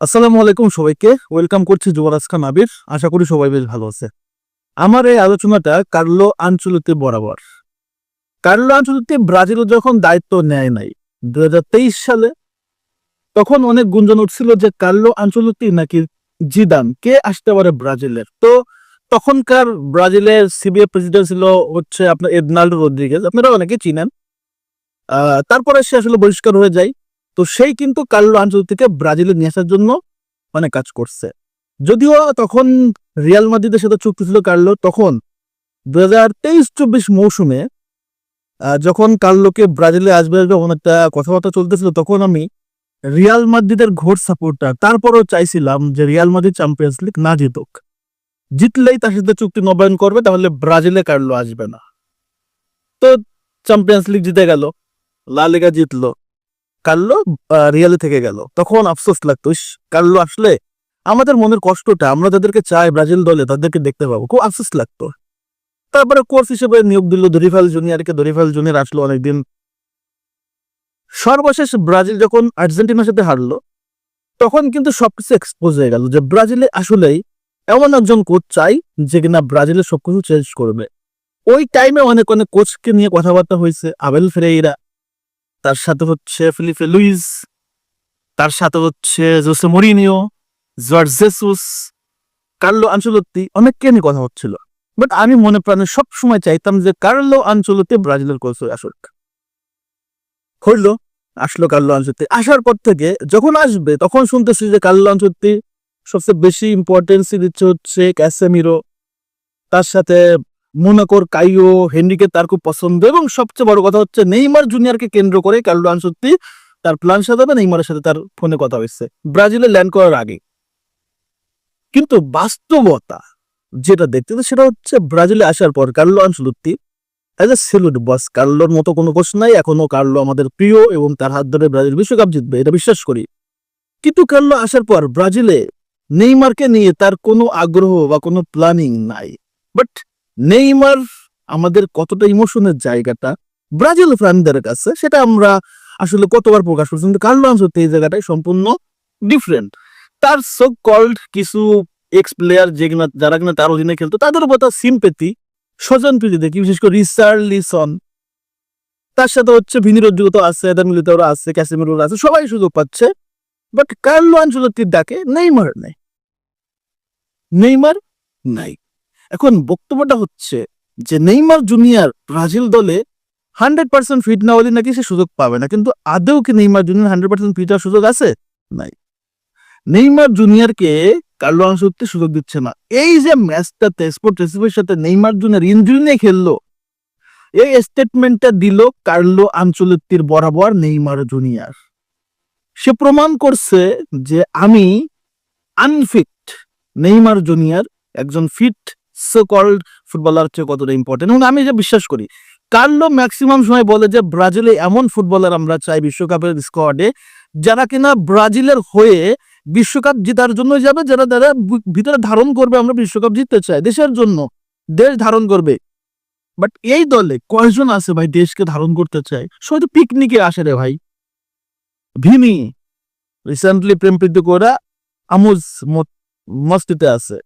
আসসালামু আলাইকুম সবাইকে। ওয়েলকাম করছি যুবরাজ খান আবির। আশা করি সবাই বেশ ভালো আছে। আমার এই আলোচনাটা কার্লো আঞ্চলিতে বরাবর। কার্লো আঞ্চলিতে ব্রাজিল যখন দায়িত্ব নেয় নাই দুই হাজার তেইশ সালে, তখন অনেক গুঞ্জন উঠছিল যে কার্লো আঞ্চলিতি নাকি জিদান, কে আসতে পারে ব্রাজিলের? তো তখনকার ব্রাজিলের সিবিএ প্রেসিডেন্ট ছিল হচ্ছে আপনার এডনাল্ডো রদ্রিগেজ আপনারা অনেকে চিনেন। তারপরে সে আসলে বহিষ্কার হয়ে যায়। তো সেই কিন্তু কার্লো আঞ্চলিককে ব্রাজিলে নিয়ে আসার জন্য অনেক কাজ করছে। যদিও তখন রিয়াল মাদ্রিদের সাথে চুক্তি ছিল কার্লো, তখন দু হাজার তেইশ চব্বিশ মৌসুমে যখন কার্লোকে ব্রাজিলে আসবে আসবে এমন একটা কথাবার্তা চলতেছিল, তখন আমি রিয়াল মাদ্রিদের ঘোর সাপোর্টার, তারপরেও চাইছিলাম যে রিয়াল মাদ্রিদ চ্যাম্পিয়ন্স লিগ না জিতুক। জিতলেই তার সাথে চুক্তি নবায়ন করবে, তাহলে ব্রাজিলে কার্লো আসবে না। তো চ্যাম্পিয়ন্স লিগ জিতে গেল, লা লিগা জিতলো। কার্লো রিয়ালে থেকে গেল। তখন আফসোস লাগতো ইস, আসলে? আমাদের মনের কষ্টটা আমরা যাদেরকে চাই ব্রাজিল দলে তাদেরকে দেখতে পাবো। খুব আফসোস লাগতো। তারপরে কোচ হিসেবে নিয়োগ দিল দরিফাল জুনিয়রকে। দরিফাল জুনিয়র আসলো অনেকদিন। সর্বশেষ ব্রাজিল যখন আর্জেন্টিনার সাথে হারলো তখন কিন্তু সবকিছু এক্সপোজ হয়ে গেল যে ব্রাজিলে আসলেই এমন একজন কোচ চাই যে কিনা ব্রাজিলের সবকিছু চেঞ্জ করবে। ওই টাইমে অনেক অনেক কোচকে নিয়ে কথাবার্তা হয়েছে। আবেল ফেরেইরা তার সাথে হচ্ছে ফিলিপে লুইস, তার সাথে হচ্ছে Jose Mourinho Jorge Jesus, Carlo Ancelotti অনেককে নিয়ে কথা হচ্ছিল। বাট আমি মনে প্রাণে সব সময় চাইতাম যে কার্লো আঞ্চলতে ব্রাজিলের কোচ আসুক। হইল, আসলো কার্লো আঞ্চলতি আসার পর থেকে যখন আসবে, তখন শুনতেছি যে কার্লো আঞ্চলতি সবচেয়ে বেশি ইম্পর্টেন্সি দিচ্ছে হচ্ছে ক্যাসেমিরো। তার সাথে মোনাকোর কাইও হেনরিকে তার খুব পছন্দ এবং সবচেয়ে বড় কথা হচ্ছে নেইমার জুনিয়রকে কেন্দ্র করে কার্লো আনসত্তি তার প্ল্যান সাজাবে নেইমারের সাথে তার ফোনে কথা হয়েছে। ব্রাজিলে ল্যান্ড করার আগে। কিন্তু বাস্তবতা যেটা দেখতে সেটা হচ্ছে ব্রাজিলে আসার পর Carlo Ancelotti as a salute boss কার্লোর মতো কোনো কোচ নাই। এখনও কার্লো আমাদের প্রিয় এবং তার হাত ধরে ব্রাজিল বিশ্বকাপ জিতবে, এটা বিশ্বাস করি। কিন্তু কার্লো আসার পর ব্রাজিলে নেইমারকে নিয়ে তার কোনো আগ্রহ বা কোনো প্ল্যানিং নাই। বাট নেইমার আমাদের কতটা ইমোশনের জায়গাটা ব্রাজিল ফ্যানদের কাছে, সেটা আমরা আসলে কতবার প্রকাশ করছি, কিন্তু কার্লো আনসোতে এই জায়গাটাই সম্পূর্ণ ডিফারেন্ট তার সো কল্ড কিছু এক্স প্লেয়ার যেগুলো যারা কিনা তার অধীনে খেলতো, তাদের উপর তার সিম্পেতি স্বজন প্রীতি দেখি বিশেষ করে রিসার্ড লিসন তার সাথে হচ্ছে ভিনির যোগ্যতা আছে মিলিতরা আছে ক্যাসিমিরোরা আছে, সবাই সুযোগ পাচ্ছে। বাট কার্লো আঞ্চলতির ডাকে নেইমার নেই। নেইমার নাই। এখন বক্তব্যটা হচ্ছে যে নেইমার জুনিয়র ব্রাজিল দলে হান্ড্রেড পার্সেন্ট ফিট না হলে নাকি সে সুযোগ পাবে না। কিন্তু আদৌ কি Neymar Junior hundred percent fit হওয়ার সুযোগ আছে? নাই। নেইমার জুনিয়রকে কার্লো আনসুত্তি সুযোগ দিচ্ছে না। এই যে ম্যাচটাতে, স্পোর্ট রেসিপের সাথে নেইমার জুনিয়র ইনজুরি নিয়ে খেললো, এই স্টেটমেন্টটা দিল কার্লো আঞ্চলিকটির বরাবর নেইমার জুনিয়র। সে প্রমাণ করছে যে আমি আনফিট নেইমার জুনিয়র একজন ফিট সো কল্ড ফুটবলার চেয়ে কতটা ইম্পর্টেন্ট এবং আমি যে বিশ্বাস করি। কার্লো ম্যাক্সিমাম সময় বলে যে ব্রাজিলে এমন ফুটবলার আমরা চাই বিশ্বকাপের স্কোয়াডে যারা কিনা ব্রাজিলের হয়ে বিশ্বকাপ জেতার জন্য যাবে, যারা তারা ভিতরে ধারণ করবে আমরা বিশ্বকাপ জিততে চাই, দেশের জন্য। দেশ ধারণ করবে। বাট এই দলে কয়জন আছে ভাই দেশকে ধারণ করতে চায়? তো পিকনিকে আসে রে ভাই। ভিমি রিসেন্টলি প্রেম প্রীতি করা আমুজ মস্তিতে আছে।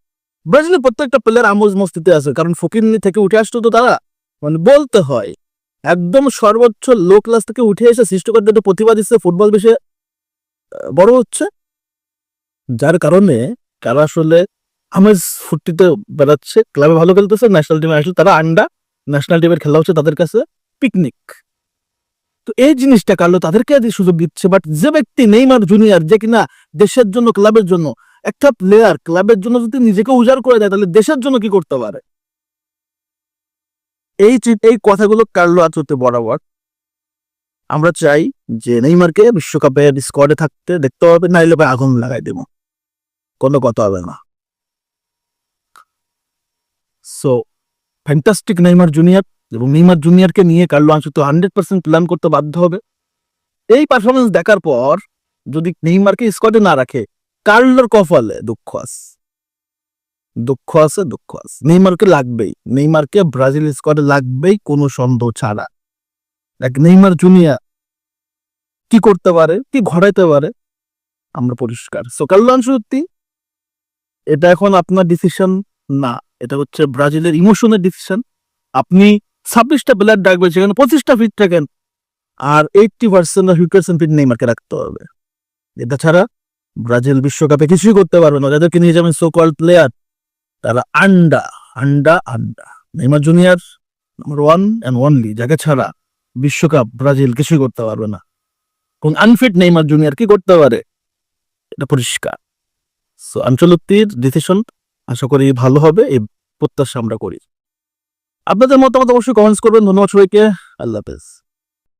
ব্রাজিলের প্রত্যেকটা প্লেয়ার আমোজ মস্তিতে আছে, কারণ ফকিরনি থেকে উঠে আসতো তো তারা। মানে বলতে হয়, একদম সর্বোচ্চ লো ক্লাস থেকে উঠে এসে সৃষ্টিকর্তা একটা প্রতিভা দিচ্ছে ফুটবল বিষয়ে বড় হচ্ছে। যার কারণে তারা আসলে আমেজ ফুর্তিতে বেড়াচ্ছে ক্লাবে ভালো খেলতেছে ন্যাশনাল টিমে আসলে তারা আন্ডা ন্যাশনাল টিমের খেলা হচ্ছে তাদের কাছে পিকনিক তো এই জিনিসটা কার্লো তাদেরকে সুযোগ দিচ্ছে। বাট যে ব্যক্তি নেইমার জুনিয়র যে কিনা দেশের জন্য, ক্লাবের জন্য, একটা প্লেয়ার ক্লাবের জন্য যদি নিজেকে উজাড় করে দেয়, তাহলে দেশের জন্য কি করতে পারে? এই এই কথাগুলো কার্লো আচতে বরাবর। আমরা চাই যে নেইমারকে বিশ্বকাপের স্কোয়াডে থাকতে দেখতে হবে, নাইলে ভাই আগুন লাগাই দেব। কোনো কথা হবে না। সো ফ্যান্টাস্টিক নেইমার জুনিয়র এবং নেইমার জুনিয়রকে নিয়ে কার্লো আঞ্চলিক হান্ড্রেড পার্সেন্ট প্ল্যান করতে বাধ্য হবে। এই পারফরমেন্স দেখার পর যদি নেইমারকে স্কোয়াডে না রাখে, কার্লোর কপালে দুঃখ আছে। দুঃখ আছে দুঃখ আছে। নেইমারকে লাগবেই। নেইমারকে ব্রাজিল স্কোয়াডে লাগবেই কোনো সন্দেহ ছাড়া। এক নেইমার জুনিয়র কি করতে পারে, কি ঘটাইতে পারে, আমরা পরিষ্কার। সো কার্লো আনসুত্তি এটা এখন আপনার ডিসিশন না। এটা হচ্ছে ব্রাজিলের ইমোশনের ডিসিশন আপনি ছাব্বিশটা প্লেয়ার ডাকবে সেখানে, পঁচিশটা ফিট থাকেন। আর eighty percent fifty percent fit নেইমারকে রাখতে হবে। এটা ছাড়া ব্রাজিল বিশ্বকাপে কিছুই করতে পারবে না। যাদেরকে নিয়ে যাবেন সো কল প্লেয়ার তারা আন্ডা আন্ডা আন্ডা। Neymar Junior number one and only যাকে ছাড়া বিশ্বকাপ ব্রাজিল কিছুই করতে পারবে না। কোন আনফিট নেইমার জুনিয়র কি করতে পারে? এটা পরিষ্কার। সো আঞ্চলিকটির ডিসিশন আশা করি ভালো হবে, এই প্রত্যাশা আমরা করি। আপনাদের মতামত অবশ্যই কমেন্টস করবেন। ধন্যবাদ সবাইকে। আল্লাহ হাফেজ।